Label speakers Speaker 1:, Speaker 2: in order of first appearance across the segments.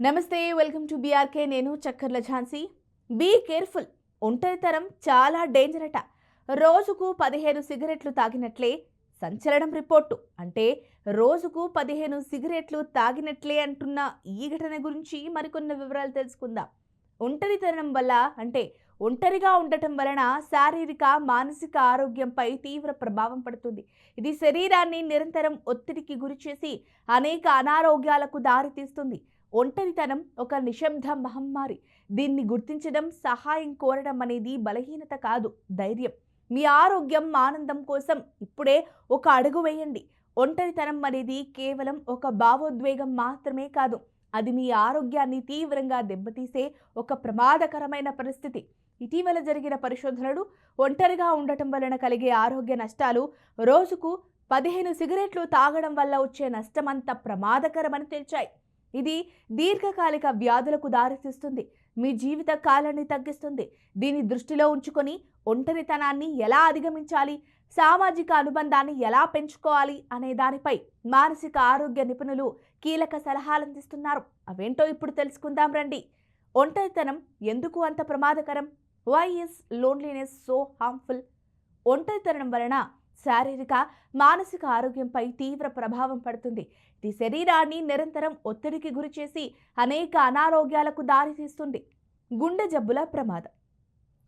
Speaker 1: నమస్తే welcome to B R K నేను Chakkarla Jhansi. Be careful ఒంటరితరం చాలా డేంజర్ అట. రోజుకు పదిహేను సిగరెట్లు తాగినట్లే సంచలనం రిపోర్టు. అంటే రోజుకు పదిహేను సిగరెట్లు తాగినట్లే అంటున్న ఈ ఘటన గురించి మరికొన్ని వివరాలు తెలుసుకుందాం. ఒంటరితనం వల్ల అంటే ఒంటరిగా ఉండటం వలన శారీరక మానసిక ఆరోగ్యంపై తీవ్ర ప్రభావం పడుతుంది. ఇది శరీరాన్ని నిరంతరం ఒత్తిడికి గురిచేసి అనేక అనారోగ్యాలకు దారితీస్తుంది. ఒంటరితనం ఒక నిశ్శబ్ద మహమ్మారి. దీన్ని గుర్తించడం సహాయం కోరడం అనేది బలహీనత కాదు ధైర్యం. మీ ఆరోగ్యం ఆనందం కోసం ఇప్పుడే ఒక అడుగు వేయండి. ఒంటరితనం అనేది కేవలం ఒక భావోద్వేగం మాత్రమే కాదు అది మీ ఆరోగ్యాన్ని తీవ్రంగా దెబ్బతీసే ఒక ప్రమాదకరమైన పరిస్థితి. ఇటీవల జరిగిన పరిశోధనలు ఒంటరిగా ఉండటం వలన కలిగే ఆరోగ్య నష్టాలు రోజుకు పదిహేను సిగరెట్లు తాగడం వల్ల వచ్చే నష్టమంత ప్రమాదకరమని తేల్చాయి. ఇది దీర్ఘకాలిక వ్యాధులకు దారితీస్తుంది. మీ జీవిత కాలాన్ని తగ్గిస్తుంది. దీన్ని దృష్టిలో ఉంచుకొని ఒంటరితనాన్ని ఎలా అధిగమించాలి? సామాజిక అనుబంధాన్ని ఎలా పెంచుకోవాలి? అనే దానిపై మానసిక ఆరోగ్య నిపుణులు కీలక సలహాలు అందిస్తున్నారు. అవేంటో ఇప్పుడు తెలుసుకుందాం రండి. ఒంటరితనం ఎందుకు అంత ప్రమాదకరం? Why is loneliness so harmful ఒంటరితనం వలన శారీరక మానసిక ఆరోగ్యంపై తీవ్ర ప్రభావం పడుతుంది. ఇది శరీరాన్ని నిరంతరం ఒత్తిడికి గురిచేసి అనేక అనారోగ్యాలకు దారితీస్తుంది గుండె జబ్బుల ప్రమాదం.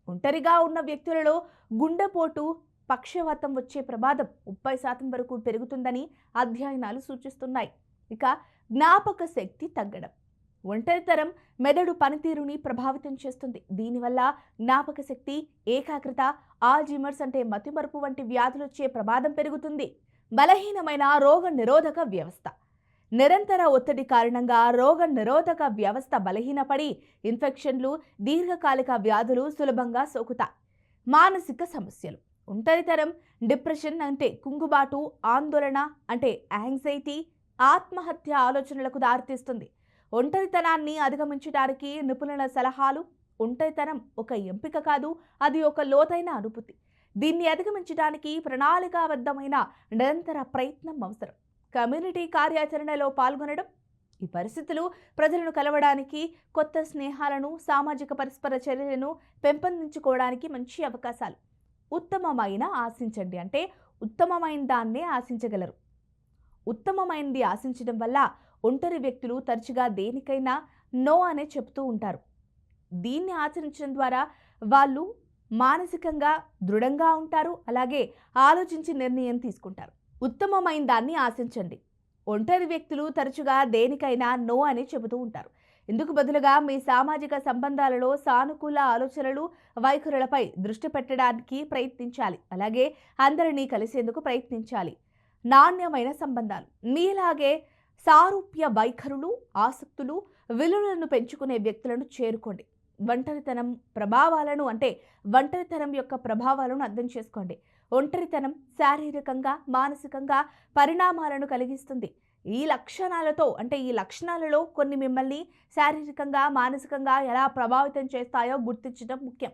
Speaker 1: ఒంటరిగా ఉన్న వ్యక్తులలో గుండెపోటు పక్షవాతం వచ్చే ప్రమాదం ముప్పై శాతం వరకు పెరుగుతుందని అధ్యయనాలు సూచిస్తున్నాయి. ఇక జ్ఞాపక శక్తి తగ్గడం. ఒంటరితరం మెదడు పనితీరుని ప్రభావితం చేస్తుంది. దీనివల్ల జ్ఞాపక శక్తి ఏకాగ్రత ఆల్జీమర్స్ అంటే మతిమరుపు వంటి వ్యాధులు వచ్చే ప్రమాదం పెరుగుతుంది. బలహీనమైన రోగ నిరోధక వ్యవస్థ. నిరంతర ఒత్తిడి కారణంగా రోగ నిరోధక వ్యవస్థ బలహీనపడి ఇన్ఫెక్షన్లు దీర్ఘకాలిక వ్యాధులు సులభంగా సోకుతాయి. మానసిక సమస్యలు. ఒంటరితరం డిప్రెషన్ అంటే కుంగుబాటు ఆందోళన అంటే యాంగ్జైటీ ఆత్మహత్య ఆలోచనలకు దారితీస్తుంది. ఒంటరితనాన్ని అధిగమించడానికి నిపుణుల సలహాలు. ఒంటరితనం ఒక ఎంపిక కాదు అది ఒక లోతైన అనుభూతి. దీన్ని అధిగమించడానికి ప్రణాళికాబద్ధమైన నిరంతర ప్రయత్నం అవసరం. కమ్యూనిటీ కార్యాచరణలో పాల్గొనడం ఈ పరిస్థితులు ప్రజలను కలవడానికి కొత్త స్నేహాలను సామాజిక పరస్పర చర్యలను పెంపొందించుకోవడానికి మంచి అవకాశాలు. ఉత్తమమైన ఆశించండి అంటే ఉత్తమమైన దాన్నే ఆశించగలరు. ఉత్తమమైనది ఆశించడం వల్ల ఒంటరి వ్యక్తులు తరచుగా దేనికైనా నో అనే చెప్తూ ఉంటారు. దీన్ని ఆచరించడం ద్వారా వాళ్ళు మానసికంగా దృఢంగా ఉంటారు అలాగే ఆలోచించి నిర్ణయం తీసుకుంటారు. ఉత్తమమైన దాన్ని ఆశించండి. ఒంటరి వ్యక్తులు తరచుగా దేనికైనా నో అని చెబుతూ ఉంటారు. ఇందుకు బదులుగా మీ సామాజిక సంబంధాలలో సానుకూల ఆలోచనలు వైఖరులపై దృష్టి పెట్టడానికి ప్రయత్నించాలి. అలాగే అందరినీ కలిసేందుకు ప్రయత్నించాలి. నాణ్యమైన సంబంధాలు. మీలాగే సారూప్య వైఖరులు ఆసక్తులు విలువలను పెంచుకునే వ్యక్తులను చేరుకోండి. ఒంటరితనం ప్రభావాలను అంటే ఒంటరితనం యొక్క ప్రభావాలను అర్థం చేసుకోండి. ఒంటరితనం శారీరకంగా మానసికంగా పరిణామాలను కలిగిస్తుంది. ఈ లక్షణాలతో అంటే ఈ లక్షణాలలో కొన్ని మిమ్మల్ని శారీరకంగా మానసికంగా ఎలా ప్రభావితం చేస్తాయో గుర్తించడం ముఖ్యం.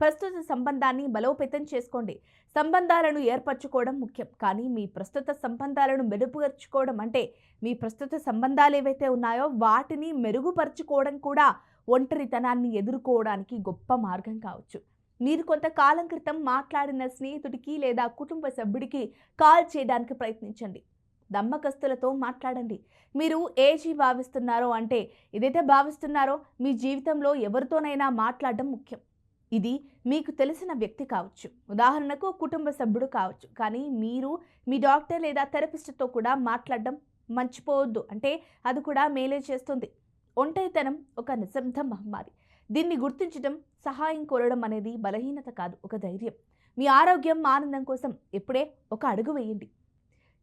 Speaker 1: ప్రస్తుత సంబంధాన్ని బలోపేతం చేసుకోండి. సంబంధాలను ఏర్పరచుకోవడం ముఖ్యం. కానీ మీ ప్రస్తుత సంబంధాలను మెరుగుపరుచుకోవడం అంటే మీ ప్రస్తుత సంబంధాలు ఏవైతే ఉన్నాయో వాటిని మెరుగుపరుచుకోవడం కూడా ఒంటరితనాన్ని ఎదుర్కోవడానికి గొప్ప మార్గం కావచ్చు. మీరు కొంతకాలం క్రితం మాట్లాడిన స్నేహితుడికి లేదా కుటుంబ సభ్యుడికి కాల్ చేయడానికి ప్రయత్నించండి. నమ్మకస్తులతో మాట్లాడండి. మీరు ఏజీ భావిస్తున్నారో అంటే ఏదైతే భావిస్తున్నారో మీ జీవితంలో ఎవరితోనైనా మాట్లాడడం ముఖ్యం. ఇది మీకు తెలిసిన వ్యక్తి కావచ్చు. ఉదాహరణకు కుటుంబ సభ్యుడు కావచ్చు. కానీ మీరు మీ డాక్టర్ లేదా థెరపిస్ట్తో కూడా మాట్లాడడం మర్చిపోవద్దు. అంటే అది కూడా మేలే చేస్తుంది. ఒంటరితనం ఒక నిశ్శబ్ద మహమ్మారి. దీన్ని గుర్తించడం సహాయం కోరడం అనేది బలహీనత కాదు ఒక ధైర్యం. మీ ఆరోగ్యం ఆనందం కోసం ఎప్పుడే ఒక అడుగు వేయండి.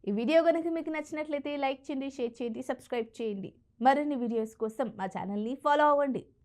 Speaker 1: ఈ వీడియో కనుక మీకు నచ్చినట్లయితే లైక్ చేయండి షేర్ చేయండి సబ్స్క్రైబ్ చేయండి. మరిన్ని వీడియోస్ కోసం మా ఛానల్ని ఫాలో అవ్వండి.